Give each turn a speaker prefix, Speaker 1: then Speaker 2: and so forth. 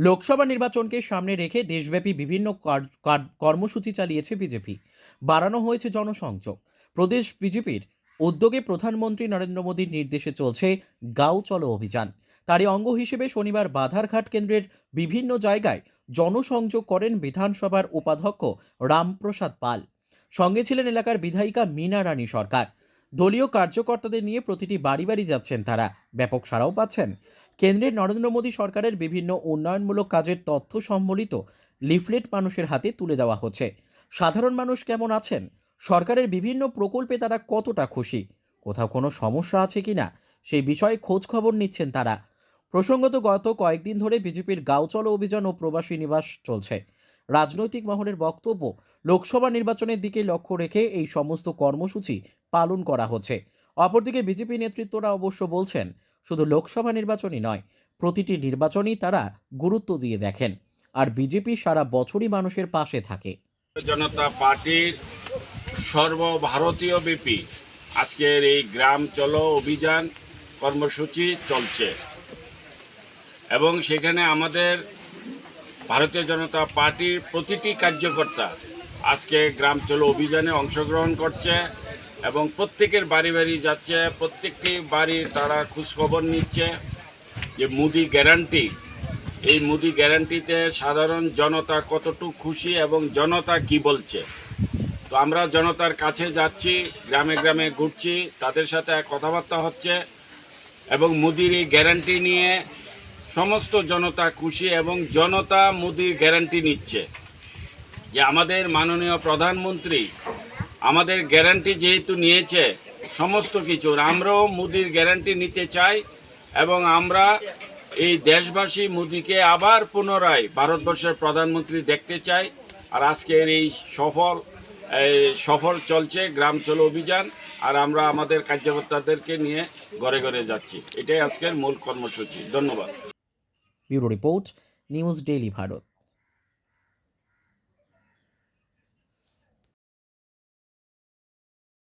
Speaker 1: লোকসভা নির্বাচনকে সামনে রেখে দেশব্যাপী বিভিন্ন কার- কার- কর্মসূচি চালিয়েছে বিজেপি। বাড়ানো হয়েছে জনসংযোগ। প্রদেশ বিজেপির উদ্যোগে প্রধানমন্ত্রী নরেন্দ্র মোদীর নির্দেশে চলছে গাঁও চলো অভিযান। তারই অঙ্গ হিসেবে শনিবার বাধারঘাট কেন্দ্রের বিভিন্ন জায়গায় জনসংযোগ করেন বিধানসভার উপাধ্যক্ষ রামপ্রসাদ পাল। সঙ্গে ছিলেন এলাকার বিধায়িকা মীনা রানী সরকার। দলীয় কার্যকর্তাদের নিয়ে প্রতিটি বাড়ি বাড়ি যাচ্ছেন তারা। ব্যাপক সাড়াও পাচ্ছেন। কেন্দ্রের নরেন্দ্র মোদী সরকারের বিভিন্ন উন্নয়নমূলক কাজের তথ্য সম্বলিত লিফলেট মানুষের হাতে তুলে দেওয়া হচ্ছে। সাধারণ মানুষ কেমন আছেন? সরকারের বিভিন্ন প্রকল্পে তারা কতটা খুশি? কোথাও কোনো সমস্যা আছে কিনা? সেই বিষয়ে খোঁজ খবর নিচ্ছেন তারা। প্রসঙ্গত, গত কয়েকদিন ধরে বিজেপির গাঁও চলো অভিযান ও প্রবাসী নিবাস চলছে। রাজনৈতিক মহলের বক্তব্য, লোকসভা নির্বাচনের দিকে লক্ষ্য রেখে এই সমস্ত কর্মসূচি পালন করা হচ্ছে। অপরদিকে বিজেপি নেতৃত্বরা অবশ্য বলছেন শুধু লোকসভা নির্বাচনই নয়, প্রতিটি নির্বাচনই তারা গুরুত্ব দিয়ে দেখেন। আর বিজেপি সারা বছরই মানুষের পাশে থাকে।
Speaker 2: জনতা পার্টির সর্বভারতীয় ব্যাপী আজকের এই গ্রাম চলো অভিযান কর্মসূচি চলছে। এবং সেখানে আমাদের ভারতীয় জনতা পার্টির প্রতিটি কার্যকর্তা আজকে গ্রাম চলো অভিযানে অংশগ্রহণ করছে। এবং প্রত্যেকের বাড়ি বাড়ি যাচ্ছে, প্রত্যেকটি বাড়ির তারা খোঁজখবর নিচ্ছে যে মুদি গ্যারান্টি। এই মুদি গ্যারান্টিতে সাধারণ জনতা কতটুকু খুশি এবং জনতা কি বলছে? তো আমরা জনতার কাছে যাচ্ছি, গ্রামে গ্রামে ঘুরছি, তাদের সাথে কথাবার্তা হচ্ছে এবং মুদির এই গ্যারান্টি নিয়ে সমস্ত জনতা খুশি এবং জনতা মুদির গ্যারান্টি নিচ্ছে। যে আমাদের মাননীয় প্রধানমন্ত্রী আমাদের গ্যারান্টি যেহেতু নিয়েছে, সমস্ত কিছুর আমরাও মুদির গ্যারান্টি নিতে চাই এবং আমরা এই দেশবাসী মোদিকে আবার পুনরায় ভারতবর্ষের প্রধানমন্ত্রী দেখতে চাই। আর আজকের এই সফল সফল চলছে গ্রাম চলো অভিযান। আর আমরা আমাদের কার্যকর্তাদেরকে নিয়ে ঘরে ঘরে যাচ্ছি। এটাই আজকের মূল কর্মসূচি। ধন্যবাদ।
Speaker 1: Bureau report, news daily Bharat.